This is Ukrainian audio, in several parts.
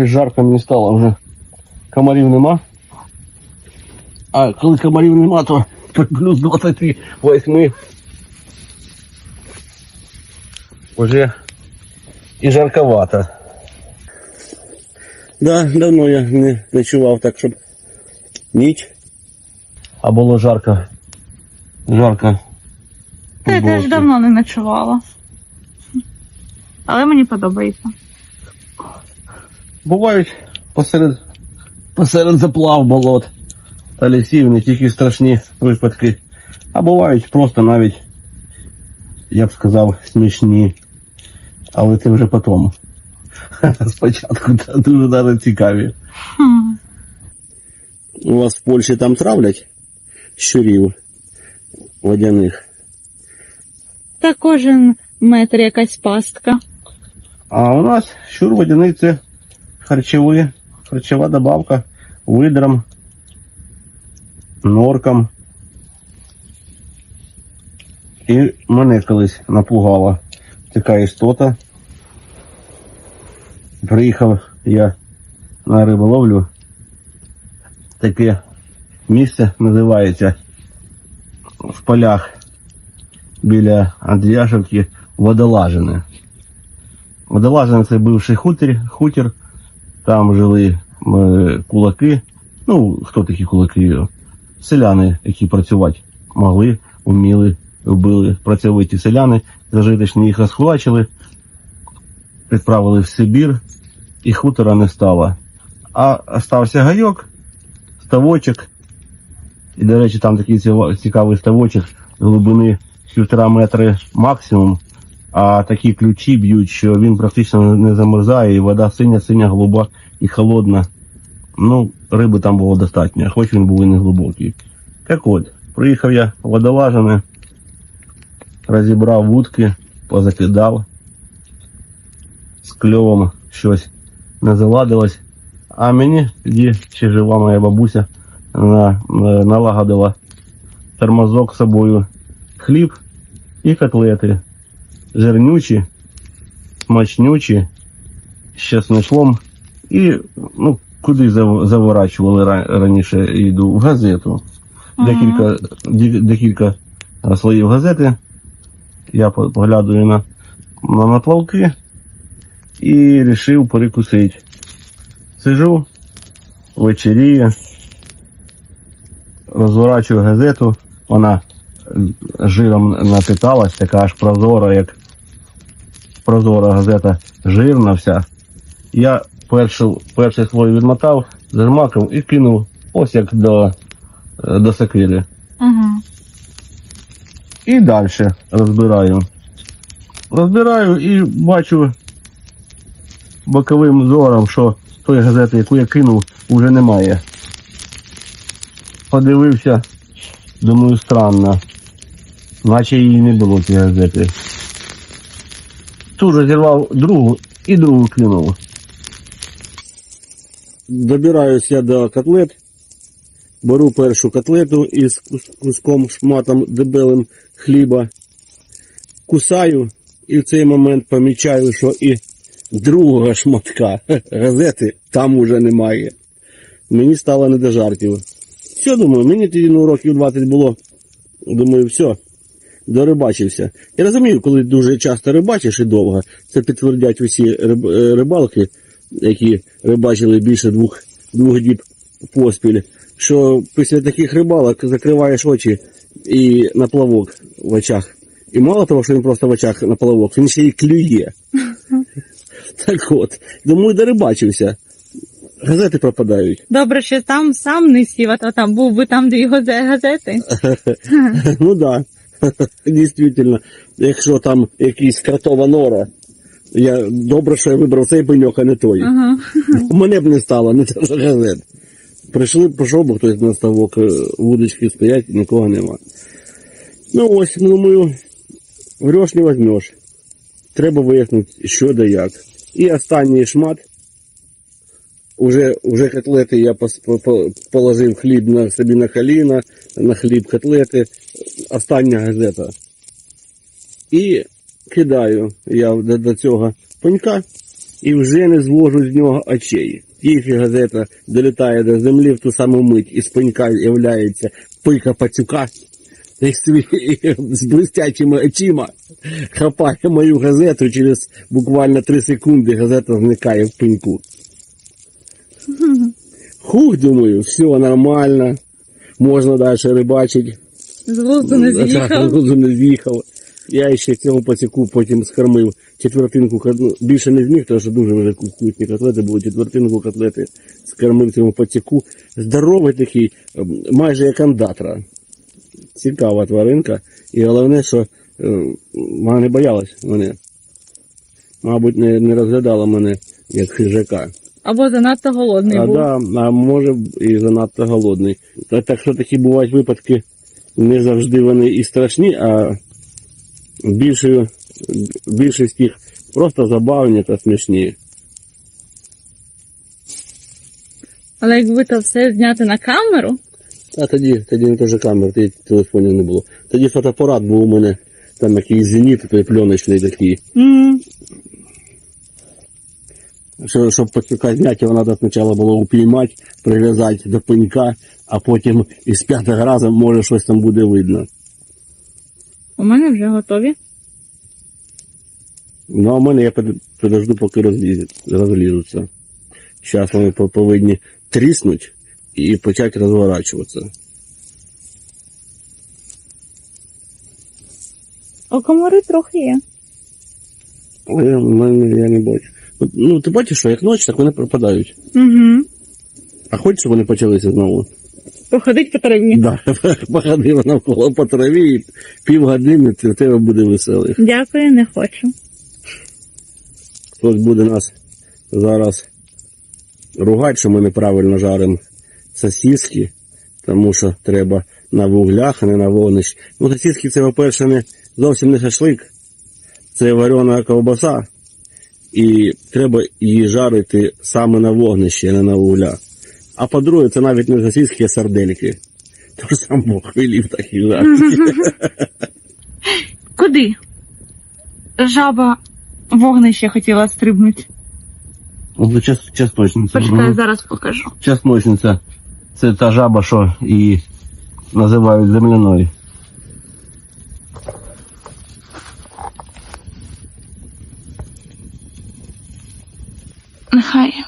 Щось жарко мені стало вже. Комарів нема. А коли комарів нема, то плюс 28 уже і жарковато. Да, давно я не ночував так, щоб ніч. А було жарко. Жарко. Та я теж давно не ночувала. Але мені подобається. Бувають посеред, посеред заплав болот та лісів не тільки страшні випадки, а бувають просто навіть, я б сказав, смішні. Але це вже потім. Спочатку дуже навіть цікаві. У вас в Польщі там травлять щурів водяних. Та кожен метр якась пастка. А у нас щур водяний це харчові, харчова добавка видрам, норкам. І мене колись напугала така істота. Приїхав я на риболовлю. Таке місце називається в полях біля Андріяшевки водолажине. Водолазин це бивший хутір, хутір. Там жили е, кулаки. Ну, хто такі кулаки? Селяни, які працювати могли, вміли, вбили працьовиті селяни, зажиточні їх розхулачили, відправили в Сибір, і хутора не стало. А остався гайок, ставочок. І, до речі, там такий цікавий ставочок глибини півтора метри максимум. А такі ключі б'ють, що він практично не замерзає, і вода синя, синя, голуба і холодна. Ну, риби там було достатньо, хоч він був і не глибокий. Так от, приїхав я в водолажане, розібрав вудки, позакидав, з кльовом щось не заладилось. А мені тоді ще жива моя бабуся на, на- налагодила тормозок з собою, хліб і котлети жирнючі, смачнючі, з чесночком. І ну, куди заворачували раніше йду в газету. Декілька, декілька слоїв газети. Я по- поглядаю на, на наплавки і вирішив перекусити. Сижу, вечеріє, розворачую газету, вона жиром напиталась, така аж прозора, як прозора газета, жирна вся. Я першу, перший слой відмотав, зажмакав і кинув ось як до, е, до сокири. Угу. І далі розбираю. Розбираю і бачу боковим зором, що тої газети, яку я кинув, вже немає. Подивився, думаю, странно. Наче її не було цієї газети. Тут же зірвав другу і другу кинув. Добираюсь я до котлет. Беру першу котлету із куском шматом дебелим хліба. Кусаю і в цей момент помічаю, що і другого шматка газети там уже немає. Мені стало не до жартів. Все, думаю, мені тоді ну, років 20 було. Думаю, все, дорибачився. Я розумію, коли дуже часто рибачиш і довго, це підтвердять усі риб, е, рибалки, які рибачили більше двох, двох діб поспіль, що після таких рибалок закриваєш очі і на плавок в очах. І мало того, що він просто в очах на плавок, він ще й клює. Так от, думаю, дорибачився. Газети пропадають. Добре, що там сам не сів, а то там був би там дві газети. Ну да, дійсно. Якщо там якийсь кротова нора, я добре, що я вибрав цей пеньок, а не той. Ага. Мене б не стало, не те, що газет. Прийшли, прийшов би хтось на ставок, е, вудочки стоять, нікого нема. Ну ось, думаю, врешь не возьмеш. Треба вияснити, що да як. І останній шмат. Уже, уже котлети я положив хліб на собі на коліна, на хліб котлети. Остання газета. І кидаю я до, до цього пенька і вже не звожу з нього очей. Тільки газета долітає до землі в ту саму мить, і з пенька з'являється пика пацюка, з блистячими очима хапає мою газету, через буквально три секунди газета зникає в пеньку. Хух, думаю, все нормально, можна далі рибачити. З глузду не з'їхав. глузду не з'їхав. Я ще цьому пацюку потім скормив четвертинку кот- ну, більше не зміг, тому що дуже вже вкусні котлети були, четвертинку котлети скормив цьому пацюку. Здоровий такий, майже як андатра. Цікава тваринка. І головне, що е, вона не боялась мене. Мабуть, не, не розглядала мене як хижака. Або занадто голодний А, був. да, а може і занадто голодний. Та, так що такі бувають випадки, не завжди вони і страшні, а більшою, більшість їх просто забавні та смішні. Але якби то все зняти на камеру, А тоді, тоді не теж камер, тоді телефонів не було. Тоді фотоапарат був у мене, там якийсь зеніт, той пленочний такий. м, Що, щоб пацюка зняти, його треба спочатку було упіймати, прив'язати до пенька, а потім із п'ятого разу може щось там буде видно. у мене вже готові. Ну, а в мене я под- подожду, поки розлізуть, розлізуться. Зараз вони повинні тріснуть і почати розворачуватися. О, комари трохи є. Я, я не бачу. Ну, ти бачиш, що як ніч, так вони пропадають. Угу. А хочеш, щоб вони почалися знову? Походить по траві. Да, походив навколо по траві і півгодини ти- в тебе буде веселий. Дякую, не хочу. Хтось буде нас зараз ругати, що ми неправильно жаримо сосиски, тому що треба на вуглях, а не на вогнищі. Ну, сосиски це, по-перше, не зовсім не шашлик, це варена ковбаса, і треба її жарити саме на вогнищі, а не на вуглях. А по-друге, це навіть не а сардельки. Тож сам Бог велів так і жарити. Куди? Жаба вогнище хотіла стрибнути. Ну, час, чесночниця. Почекай, зараз покажу. Чесночниця. Це та жаба, що її називають земляною. Нехай.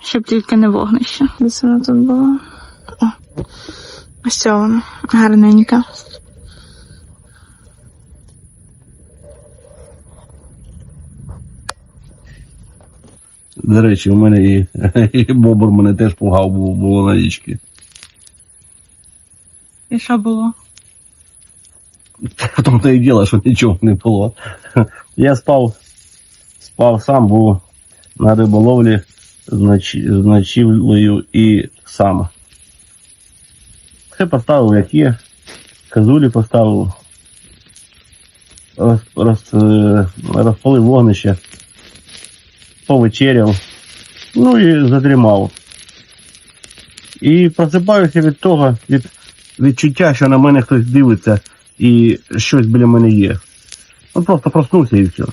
Щоб тільки не вогнище. Десь воно тут було. О. Ось це воно. Гарненька. До речі, у мене і, і бобр мене теж пугав, було, було на річці. І що було? В тому то і діло, що нічого не було. Я спав, спав сам, був на риболовлі з, ночі, ночівлею і сам. Все поставив, як є. Казулі поставив. Роз, роз, розпалив вогнище. Повечеряв. Ну і задрімав. І просипаюся від того, від відчуття, що на мене хтось дивиться і щось біля мене є. Ну просто проснувся і все.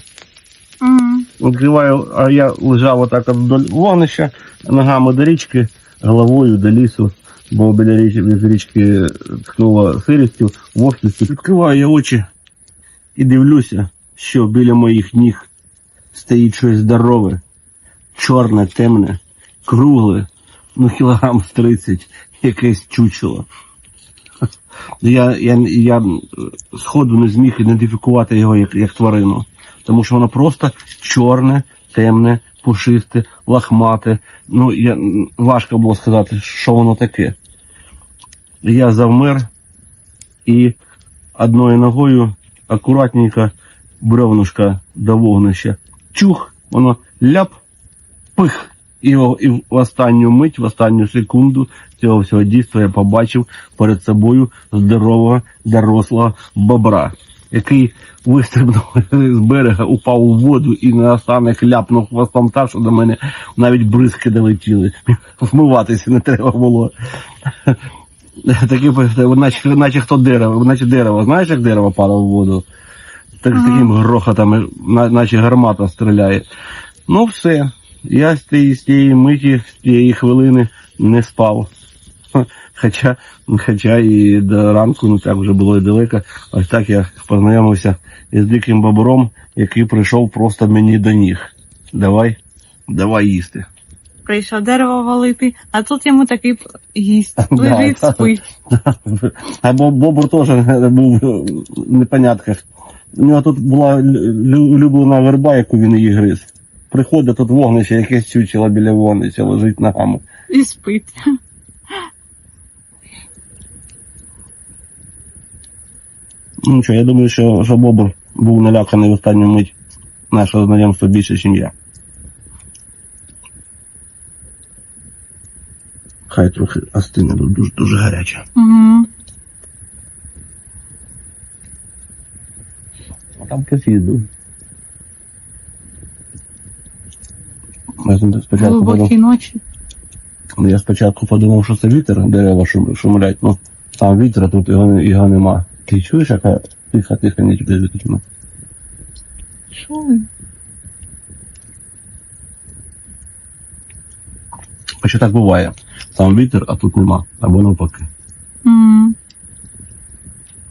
Відкриваю, а я лежав отак от вдоль вогнища, ногами до річки, головою до лісу, бо біля річки, біля річки ткнуло сирістю, вогкістю. Відкриваю я очі і дивлюся, що біля моїх ніг стоїть щось здорове, чорне, темне, кругле, ну кілограм з 30, якесь чучело. Я, я, я сходу не зміг ідентифікувати його як, як тварину, тому що воно просто чорне, темне, пушисте, лахмате. Ну, я, важко було сказати, що воно таке. Я завмер і одною ногою акуратненько бревнушка до вогнища. Чух, воно ляп, пих. І, і в останню мить, в останню секунду цього всього дійства я побачив перед собою здорового дорослого бобра, який вистрибнув з берега, упав у воду і на останок ляпнув хвостом так, що до мене навіть бризки долетіли. Вмиватися не треба було. Такі, наче, наче хто дерево, наче дерево. Знаєш, як дерево падало в воду? Так, Ага. Таким грохотом, наче гармата стріляє. Ну, все. Я з тієї, миті, з тієї хвилини не спав. Хоча, хоча і до ранку не так вже було і далеко. Ось так я познайомився із диким бобром, який прийшов просто мені до ніг. Давай, давай їсти. Прийшов дерево валити, а тут йому такий гість. Да, Лежить, спить. Або бобр теж був в непонятках. У нього тут була лю- улюблена верба, яку він її гриз. Приходить тут вогнище, якесь чучело біля вогнища, лежить ногами. І спить. Ну нічого, я думаю, що, що бобр був наляканий в останню мить нашого знайомства більше, ніж я. Хай трохи остине, бо дуже, дуже гаряче. Угу. А там хтось Я спочатку подумав, ночі. я спочатку подумав, що це вітер, дерева шумлять, ну там вітер, а тут його, його нема. Ти чуєш, яка тиха, тиха ніч без вікна? Що ви? А що так буває? Там вітер, а тут нема, або навпаки. Угу.